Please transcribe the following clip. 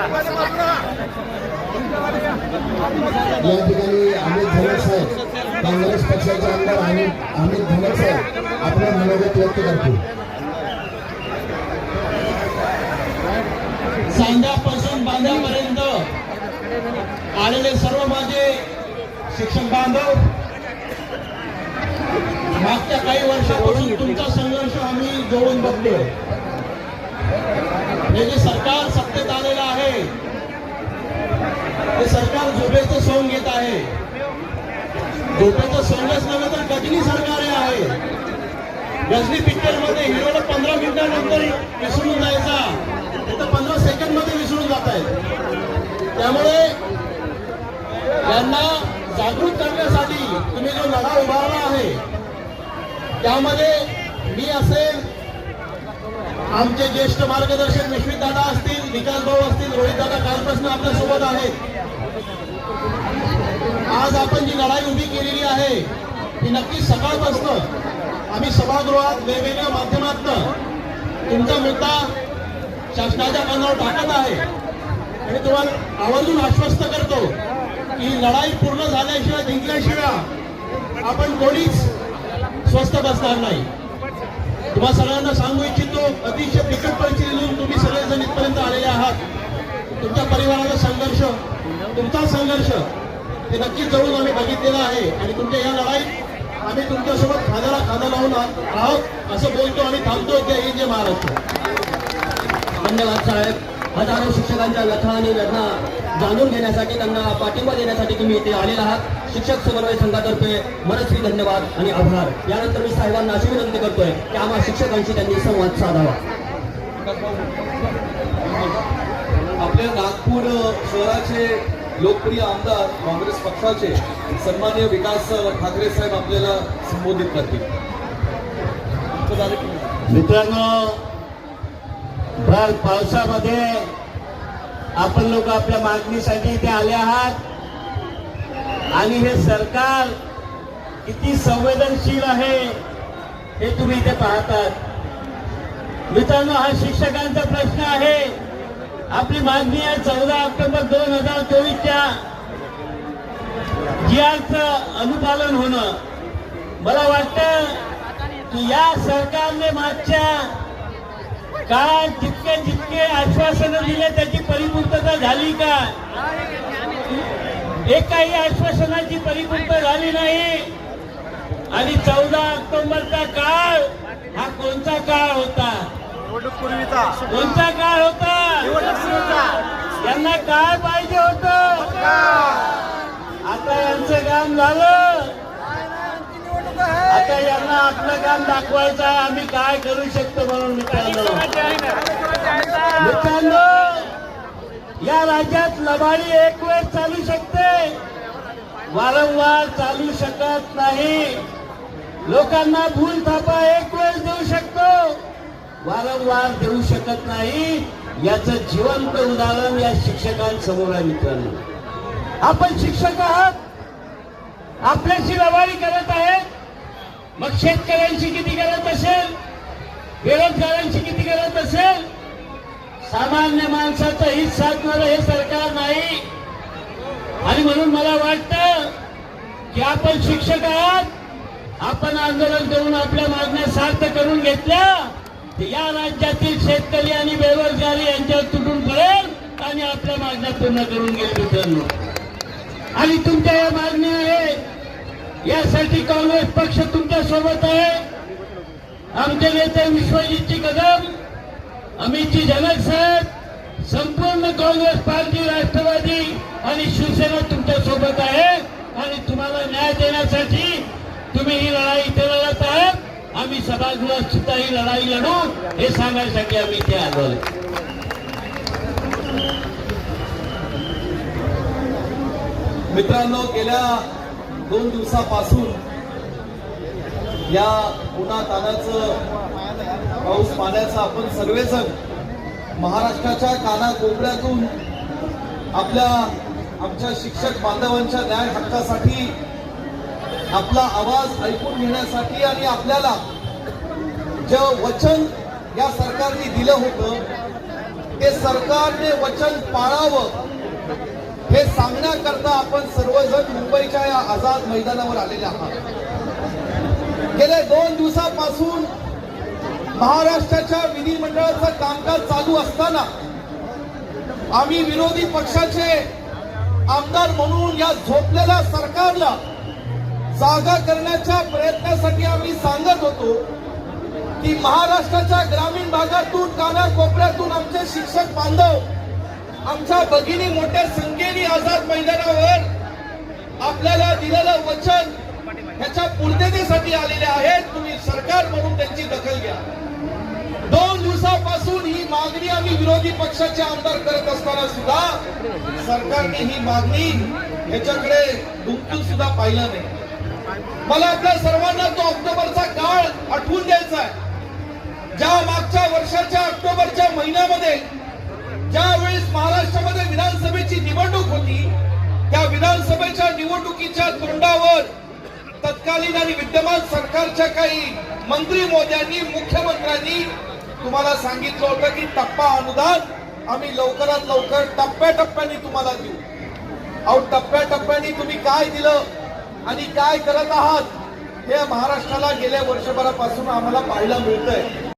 या ठिकाणी अमित धनक साहेब काँग्रेस पक्षाचे आमदार अमित धनक साहेब आपलं मनोगत व्यक्त करतील. सांध्यापासून बांध्यापर्यंत आलेले सर्व माझे शिक्षक बांधव मागच्या काही वर्षापासून तुमचा संघर्ष आम्ही जोडून बघतोय. हे जे सरकार सत्तेत आलेलं आहे ते सरकार झोपेचं सोंग घेत आहे. झोपेचं सोंगच नव्हे तर गजनी सरकार हे आहे गजनी पिक्चरमध्ये हिरोला पंधरा मिनिटानंतर विसरून जायचा. तर पंधरा सेकंडमध्ये विसरून जात आहे त्यामुळे यांना जागृत करण्यासाठी तुम्ही जो लढा उभारला आहे त्यामध्ये मी असेल आमचे ज्येष्ठ मार्गदर्शक विश्वित दादा असतील विकास भाऊ असतील रोहितदादा कालपासून आपल्यासोबत आहेत. आज आपण जी लढाई उभी केलेली आहे ती नक्कीच सकाळपासून आम्ही सभागृहात वेगवेगळ्या माध्यमातून तुमचा मुद्दा शासनाच्या कानावर टाकत आहे. आणि तुम्हाला आवर्जून आश्वस्त करतो की लढाई पूर्ण झाल्याशिवाय जिंकल्याशिवाय आपण कोणीच स्वस्थ बसणार नाही. तुम्हा सगळ्यांना सांगू इच्छितो अतिशय बिकट परिस्थितीतून तुम्ही सगळेजण इथपर्यंत आलेले आहात. तुमच्या परिवाराचा संघर्ष तुमचा संघर्ष हे नक्कीच जवळून आम्ही बघितलेला आहे. आणि तुमच्या या लढाईत आम्ही तुमच्यासोबत खाद्याला खादा लावून आहोत असं बोलतो आणि थांबतो जय जे महाराष्ट्र धन्यवाद साहेब. हजारो शिक्षकांच्या व्यथा आणि वेदना जाणून घेण्यासाठी त्यांना पाठिंबा देण्यासाठी तुम्ही इथे आलेला आहात. शिक्षक समन्वय संघातर्फे मनस्वी धन्यवाद आणि आभार. यानंतर मी साहेबांना अशी विनंती करतोय की आम्हा शिक्षकांशी त्यांनी संवाद साधावा. आपल्या नागपूर शहराचे लोकप्रिय आमदार काँग्रेस पक्षाचे सन्माननीय विकास ठाकरे साहेब आपल्याला संबोधित करतील. मित्रांनो भर पावसामध्ये आपण लोक आपल्या मागणीसाठी इथे आले आहात. आणि हे सरकार किती संवेदनशील आहे हे तुम्ही इथे पाहतात. मित्रांनो हा शिक्षकांचा प्रश्न आहे. आपली मागणी आहे चौदा ऑक्टोबर दोन हजार चोवीसच्या जी अनुपालन होणं. मला वाटतं की या सरकारने मागच्या काळात जितके जितके आश्वासनं दिले त्याची परिपूर्तता झाली का? एकही आश्वासनाची परिपूर्तता झाली नाही. आणि चौदा ऑक्टोबरचा काळ हा कोणता काळ होता? कोणता काळ होता? यांना काय पाहिजे होत. आता यांचं काम झालं. आता आपलं काम दाखवायचं आम्ही काय करू शकतो म्हणून मित्रांनो मित्रांनो या राज्यात लबाडी एक वेळ चालू शकते. वारंवार चालू शकत नाही. लोकांना भूल थापा एक वेळ देऊ शकतो. वारंवार देऊ शकत नाही. याचं जिवंत उदाहरण या शिक्षकांसमोर आहे मित्रांनो. आपण शिक्षक आहात. आपल्याशी लबाडी करत आहेत. मग शेतकऱ्यांची किती करत असेल? बेरोजगारांची किती करत असेल? सामान्य माणसाचं हित साधणारं हे सरकार नाही. आणि म्हणून मला वाटतं की आपण शिक्षक आहात. आपण आंदोलन करून आपल्या मागण्या सार्थ करून घेतल्या या राज्यातील शेतकरी आणि बेरोजगारी यांच्यावर तुटून पडेल आणि आपल्या मागण्या पूर्ण करून घेईल मित्रांनो. आणि तुमच्या या मागण्या आहेत यासाठी काँग्रेस पक्ष तुमच्यासोबत आहे. आमचे नेते विश्वजितजी कदम अमितजी जनक साहेब संपूर्ण काँग्रेस पार्टी राष्ट्रवादी आणि शिवसेना तुमच्यासोबत आहे. आणि तुम्हाला न्याय देण्यासाठी तुम्ही ही लढाई इथे लढत आहात. आम्ही सभागृहात सुद्धा ही लढाई लढू हे सांगण्यासाठी आम्ही इथे आलो मित्रांनो गेल्या दोन दिवसापासून या उन्हा तानाचं पाऊस पाण्याचं आपण सर्वेजण महाराष्ट्राच्या कानाकोपऱ्यातून आपल्या आमच्या शिक्षक बांधवांच्या न्याय हक्कासाठी आपला आवाज ऐकून घेण्यासाठी आणि आपल्याला जे वचन या सरकारने दिलं होतं ते सरकारने वचन पाळावं. हे सांगण्याकरता आपण सर्वजण मुंबईच्या या आझाद मैदानावर आलेले आहात. गेल्या दोन दिवसापासून महाराष्ट्राच्या विधिमंडळाचं कामकाज चालू असताना आम्ही विरोधी पक्षाचे आमदार म्हणून या झोपलेल्या सरकारला जागा करण्याच्या प्रयत्नासाठी आम्ही सांगत होतो की महाराष्ट्राच्या ग्रामीण भागातून कानाकोपऱ्यातून आमचे शिक्षक बांधव आमच्या भगिनी मोठ्या संख्येने आझाद मैदानावर आपल्याला दिलेलं वचन ह्याच्या पूर्ततेसाठी आलेले आहेत. तुम्ही सरकार म्हणून त्यांची दखल घ्या. दोन दिवसापासून ही मागणी आम्ही विरोधी पक्षाचे आमदार करत असताना सुद्धा सरकारने ही मागणी ह्याच्याकडे दुमटून सुद्धा पाहिलं नाही. मला आपल्या सर्वांना तो ऑक्टोबरचा काळ आठवून द्यायचा आहे. ज्या मागच्या वर्षाच्या ऑक्टोबरच्या महिन्यामध्ये ज्यावेळेस महाराष्ट्रामध्ये विधानसभेची निवडणूक होती त्या विधानसभेच्या निवडणुकीच्या तोंडावर तत्कालीन आणि विद्यमान सरकारच्या काही मंत्री मोद्यांनी मुख्यमंत्र्यांनी तुम्हाला सांगितलं होतं की टप्पा अनुदान आम्ही लवकरात लवकर टप्प्याटप्प्याने तुम्हाला देऊ. अहो टप्प्याटप्प्याने तुम्ही काय दिलं आणि काय करत आहात हे महाराष्ट्राला गेल्या वर्षभरापासून आम्हाला पाहायला मिळतंय.